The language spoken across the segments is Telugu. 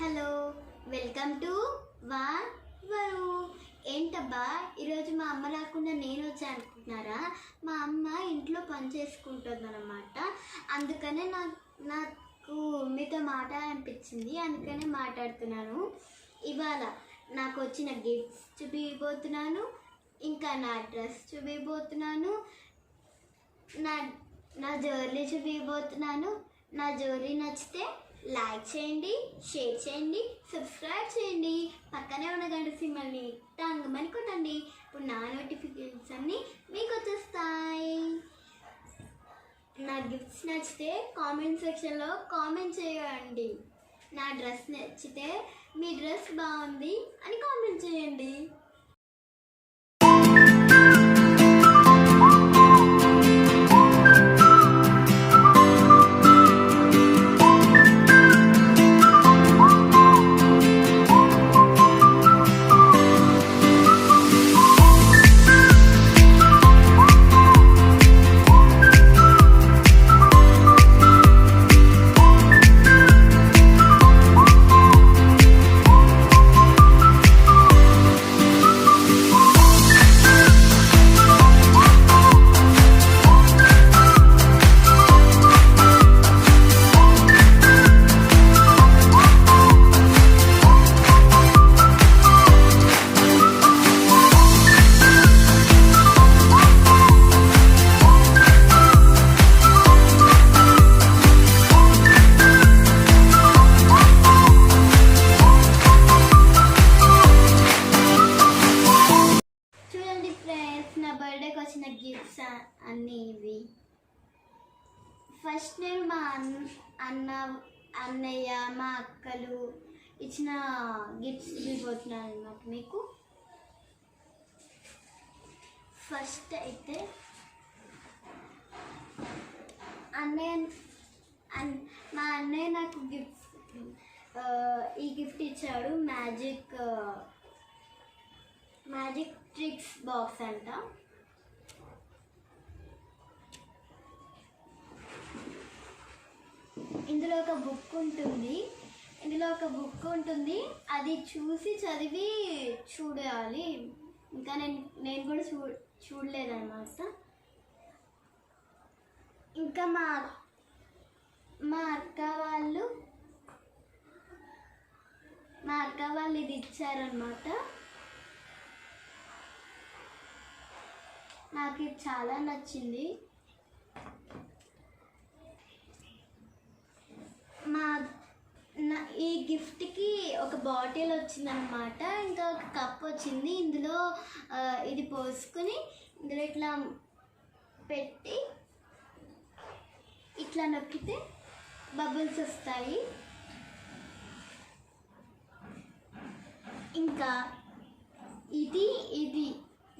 హలో వెల్కమ్ టు వా వరు. ఏంటబ్బా ఈరోజు మా అమ్మ రాకుండా నేను వచ్చా అనుకుంటున్నారా? మా అమ్మ ఇంట్లో పని చేసుకుంటుంది అనమాట అందుకనే నా నాకు మీతో అనిపించింది అందుకనే మాట్లాడుతున్నాను. ఇవాళ నాకు వచ్చిన గిఫ్ట్స్ చూపిపోతున్నాను ఇంకా నా డ్రెస్ చూపిపోతున్నాను నా నా జ్యువెలరీ చూపించబోతున్నాను నా జ్యువెలరీ నచ్చితే లైక్ చేయండి షేర్ చేయండి సబ్స్క్రైబ్ చేయండి. పక్కనే ఉన్న గంట సింబల్ని టంగమని కొట్టండి. ఇప్పుడు నా నోటిఫికేషన్స్ అన్నీ మీకు వచ్చేస్తాయి. నా గిఫ్ట్స్ నచ్చితే కామెంట్ సెక్షన్లో కామెంట్ చేయండి. నా డ్రెస్ నచ్చితే మీ డ్రెస్ బాగుంది అని కామెంట్ చేయండి. అన్న అన్నయ్య మా అక్కలు ఇచ్చిన గిఫ్ట్స్ ఇవ్వబోతున్నాను అనమాట మీకు. ఫస్ట్ అయితే అన్నయ్య అన్- మా అన్నయ్య నాకు గిఫ్ట్ ఈ గిఫ్ట్ ఇచ్చాడు. మ్యాజిక్ మ్యాజిక్ ట్రిక్స్ బాక్స్ అంట. ఇందులో ఒక బుక్ ఉంటుంది. ఇందులో ఒక బుక్ ఉంటుంది. అది చూసి చదివి చూడాలి. ఇంకా నేను నేను కూడా చూ చూడలేదన్నమాట. ఇంకా మా మా అక్క వాళ్ళు మా అక్క వాళ్ళు ఇది ఇచ్చారనమాట నాకు ఇది చాలా నచ్చింది. మా నా ఈ గిఫ్ట్కి ఒక బాటిల్ వచ్చిందనమాట ఇంకా ఒక కప్ వచ్చింది. ఇందులో ఇది పోసుకుని ఇందులో ఇట్లా పెట్టి ఇట్లా నొక్కితే బబుల్స్ వస్తాయి. ఇంకా ఇది ఇది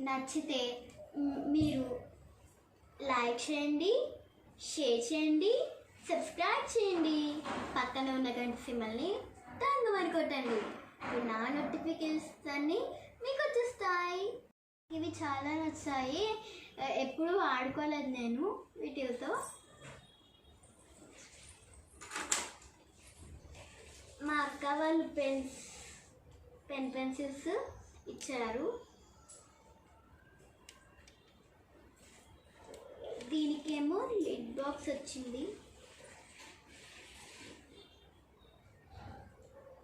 నచ్చితే మీరు లైక్ చేయండి షేర్ చేయండి. సబ్స్క్రైబ్ చేయండి. పక్కన ఉన్న గంట సిమ్మల్ని తంగమని కొట్టండి నా నోటిఫికేషన్స్ అన్నీ మీకు వచ్చేస్తాయి. ఇవి చాలా నచ్చాయి. ఎప్పుడు ఆడుకోలేదు నేను వీటితో. మా అక్క వాళ్ళు పెన్స్ పెన్ పెన్సిల్స్ ఇచ్చారు. దీనికేమో లిడ్ బాక్స్ వచ్చింది.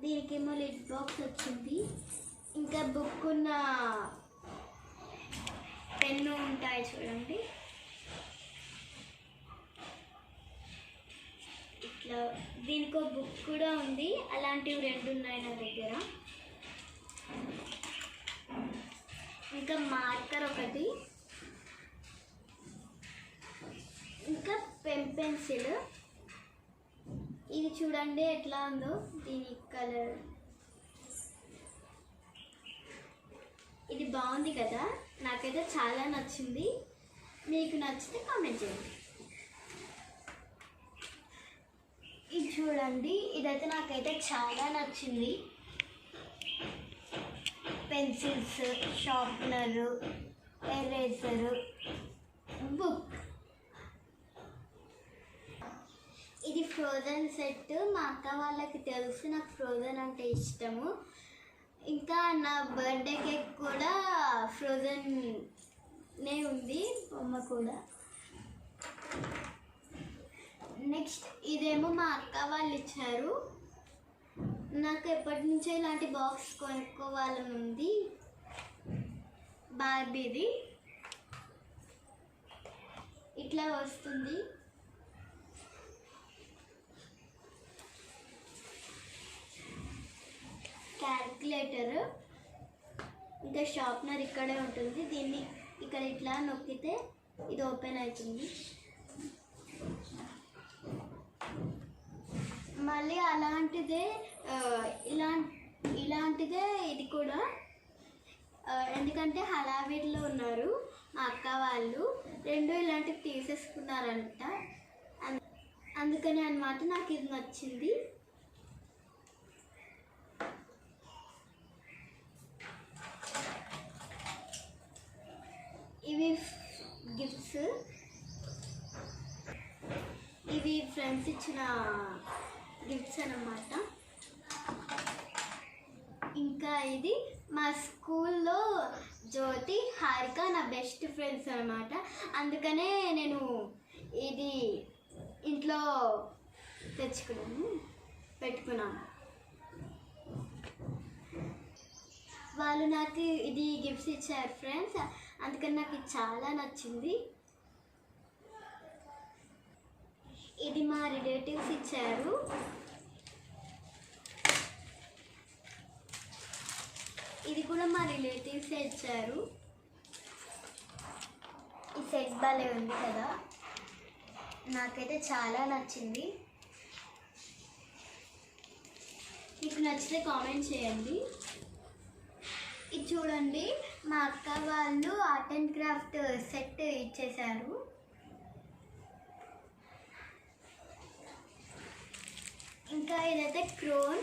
దీనికేమో లిడ్ బాక్స్ వచ్చింది. ఇంకా బుక్ ఉన్న పెన్ను ఉంటాయి చూడండి. ఇట్లా దీనికో బుక్ కూడా ఉంది. అలాంటివి రెండు ఉన్నాయి నా దగ్గర. ఇంకా మార్కర్ ఒకటి. ఇంకా పెన్ పెన్సిల్. ఇది చూడండి ఎట్లా ఉందో. దీని కలర్. ఇది బాగుంది కదా. నాకైతే చాలా నచ్చింది. మీకు నచ్చితే కామెంట్ చేయండి. ఇది చూడండి. ఇదైతే నాకైతే చాలా నచ్చింది. Pencils sharpener eraser book. ఇది ఫ్రోజన్ సెట్. మా అక్క వాళ్ళకి తెలుసు నాకు ఫ్రోజన్ అంటే ఇష్టము. ఇంకా నా బర్త్డే కేక్ కూడా ఫ్రోజన్ నే ఉంది బొమ్మ కూడా. నెక్స్ట్ ఇదేమో మా అక్క వాళ్ళు ఇచ్చారు. నాకు ఎప్పటి నుంచో ఇలాంటి బాక్స్ కొనుక్కోవాలని ఉంది. బార్బీది. ఇట్లా వస్తుంది. క్యాల్కులేటర్. ఇంకా షార్ప్నర్ ఇక్కడే ఉంటుంది. దీన్ని ఇక్కడ ఇట్లా నొక్కితే ఇది ఓపెన్ అవుతుంది. మళ్ళీ అలాంటిదే ఇలా ఇలాంటిదే ఇది కూడా. ఎందుకంటే హడావిడిలో ఉన్నారు మా అక్క వాళ్ళు. రెండు ఇలాంటివి తీసేసుకున్నారంట. అన్- అందుకని అనమాట నాకు ఇది నచ్చింది ఇవి గిఫ్ట్స్ ఇవి ఫ్రెండ్స్ ఇచ్చిన గిఫ్ట్స్ అనమాట ఇంకా ఇది మా స్కూల్లో జ్యోతి హారిక నా బెస్ట్ ఫ్రెండ్స్ అనమాట అందుకనే నేను ఇది ఇంట్లో తెచ్చుకున్నాను పెట్టుకున్నాను. వాళ్ళు నాకు ఇది గిఫ్ట్స్ ఇచ్చారు ఫ్రెండ్స్ అందుకని నాకు ఇది చాలా నచ్చింది ఇది మా రిలేటివ్స్ ఇచ్చారు ఇది కూడా మా రిలేటివ్స్ ఇచ్చారు ఈ సెట్ భలే ఉంది కదా. నాకైతే చాలా నచ్చింది. మీకు నచ్చితే కామెంట్ చేయండి. ఇది చూడండి మా అక్క వాళ్ళు ఆర్ట్ అండ్ క్రాఫ్ట్ సెట్ ఇచ్చేశారు. ఇంకా ఇదైతే క్రోన్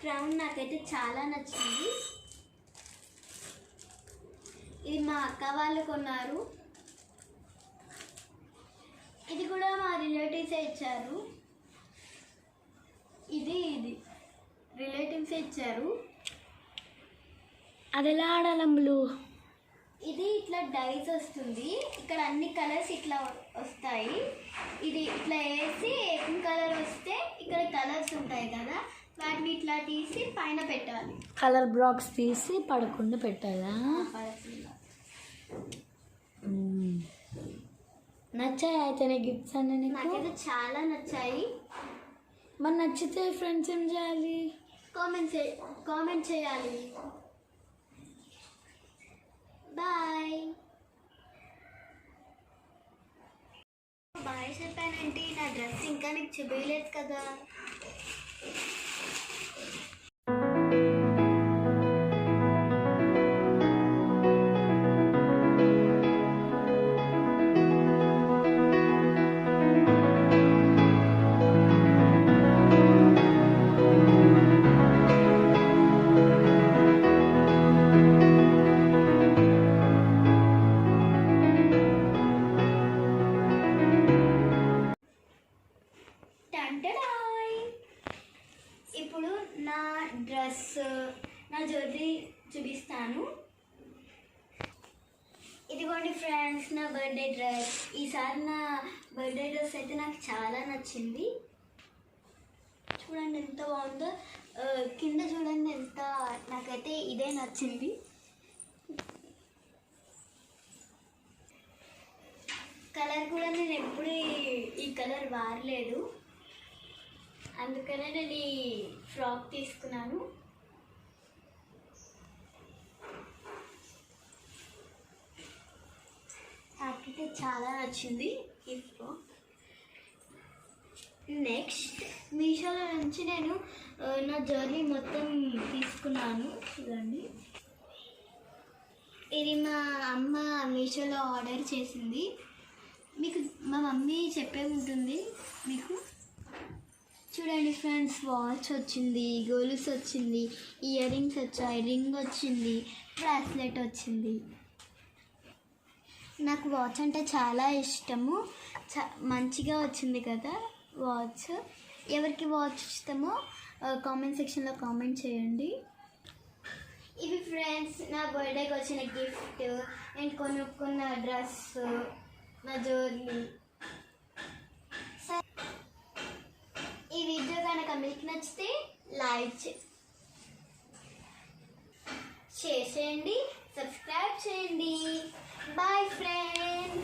క్రౌన్ నాకైతే చాలా నచ్చింది. ఇది మా అక్క వాళ్ళు కొన్నారు. ఇది కూడా మా రిలేటివ్సే ఇచ్చారు. ఇది ఇది. రిలేటివ్సే ఇచ్చారు. అది ఎలా ఆడాలమ్ములు ఇది ఇట్లా డైస్ వస్తుంది. ఇక్కడ అన్ని కలర్స్ ఇట్లా వస్తాయి. ఇది ఇట్లా వేసి ఏం కలర్ వస్తే ఇక్కడ కలర్స్ ఉంటాయి కదా వాటిని ఇట్లా తీసి పైన పెట్టాలి. కలర్ బ్లాక్స్ తీసి పడకుండా పెట్టాలా? పడకుండా. నచ్చాయి అయితే నీ గిఫ్ట్స్ అన్నీ నీకు? నాకైతే చాలా నచ్చాయి. మరి నచ్చితే ఫ్రెండ్స్ ఏం చేయాలి? కామెంట్ చే కామెంట్ చేయాలి. బాయ్. బాయ్ చెప్పానంటే నా డ్రెస్ ఇంకా నీకు చూపించలేదు కదా. జ్యువెలరీ చూపిస్తాను. ఇదిగోండి ఫ్రెండ్స్ నా బర్త్డే డ్రెస్. ఈసారి నా బర్త్డే డ్రెస్ అయితే నాకు చాలా నచ్చింది. చూడండి ఎంత బాగుందో. కింద చూడండి ఎంత నాకైతే ఇదే నచ్చింది. కలర్ కూడా నేను ఎప్పుడు ఈ- కలర్ వారలేదు అందుకనే నేను ఈ ఫ్రాక్ తీసుకున్నాను నాకైతే చాలా నచ్చింది. ఈ నెక్స్ట్ మీషోలో నుంచి నేను నా జర్నీ మొత్తం తీసుకున్నాను. చూడండి. ఇది మా అమ్మ మీషోలో ఆర్డర్ చేసింది. మీకు మా మమ్మీ చెప్పే ఉంటుంది మీకు. చూడండి ఫ్రెండ్స్ వాచ్ వచ్చింది గోల్స్ వచ్చింది ఇయర్ రింగ్స్ వచ్చాయి రింగ్ వచ్చింది బ్రాస్లెట్ వచ్చింది. నాకు వాచ్ అంటే చాలా ఇష్టము. చ మంచిగా వచ్చింది కదా వాచ్. ఎవరికి వాచ్ ఇష్టమో కామెంట్ సెక్షన్లో కామెంట్ చేయండి. ఇవి ఫ్రెండ్స్ నా బర్త్డేకి వచ్చిన గిఫ్ట్ నేను కొనుక్కున్న డ్రెస్ నా జ్యువెలరీ ఈ వీడియో కనుక మీకు నచ్చితే లైక్ చేసేయండి షేర్ చేయండి సబ్స్క్రైబ్ చేయండి. Bye friends